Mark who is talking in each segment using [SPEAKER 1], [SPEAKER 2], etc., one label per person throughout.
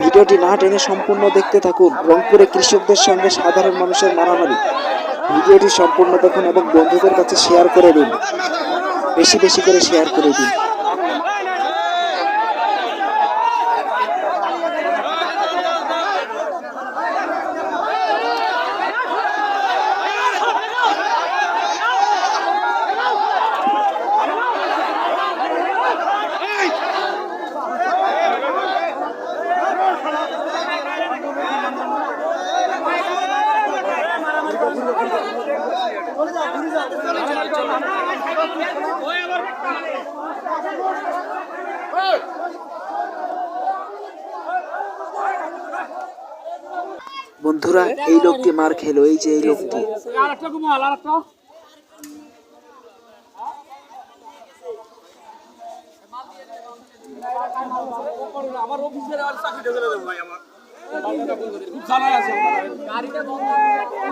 [SPEAKER 1] ভিডিওটি না টেনে সম্পূর্ণ দেখতে থাকুন। রংপুরে কৃষকদের সঙ্গে সাধারণ মানুষের মারামারি। ভিডিওটি সম্পূর্ণ দেখুন এবং বন্ধুদের কাছে শেয়ার করে দিন। বেশি বেশি করে শেয়ার করে দিন। বন্ধুরা এই লোকটি মার খেলো এই যে এই লোকটি।
[SPEAKER 2] আরেকটা ঘুমাল আরেকটা আমার অফিসের আর চাকরি ঢেকে দেবো ভাই আমার। খুব জ্বালায় আছে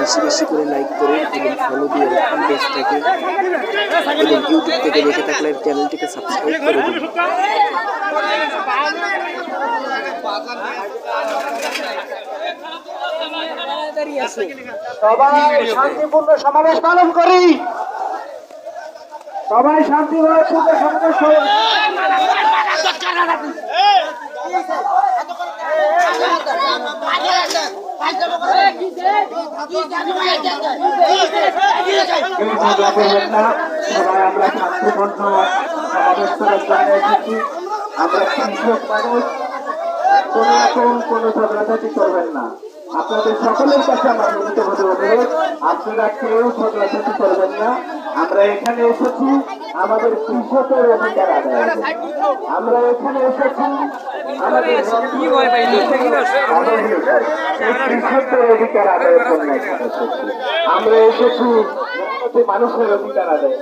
[SPEAKER 1] বেশি বেশি করে লাইক করুন এবং ফলো দিয়ে রাখুন পেজটাকে এবং ইউটিউব থেকে দেখে থাকলে চ্যানেলটিকে সাবস্ক্রাইব করে দিন
[SPEAKER 3] সবাই শান্তিপূর্ণ সমাবেশ পালন করি সবাই শান্তিপূর্ণ সমাবেশ করি। আমরা শান্তিপূর্ণ সমাবেশ করার জন্য এসেছি মানুষ কোন রকম কোন ঝগড়াঝাটি করবেন না আপনাদের সকলের কাছে আমার মিলিত হতে অনুরোধ আপনারা কেউ ঝগড়াঝাটি করবেন না আমরা এখানে এসেছি, আমাদের কৃষকের অধিকার আমরা এখানে এসেছি আমরা এসেছি মানুষের অধিকার আদায়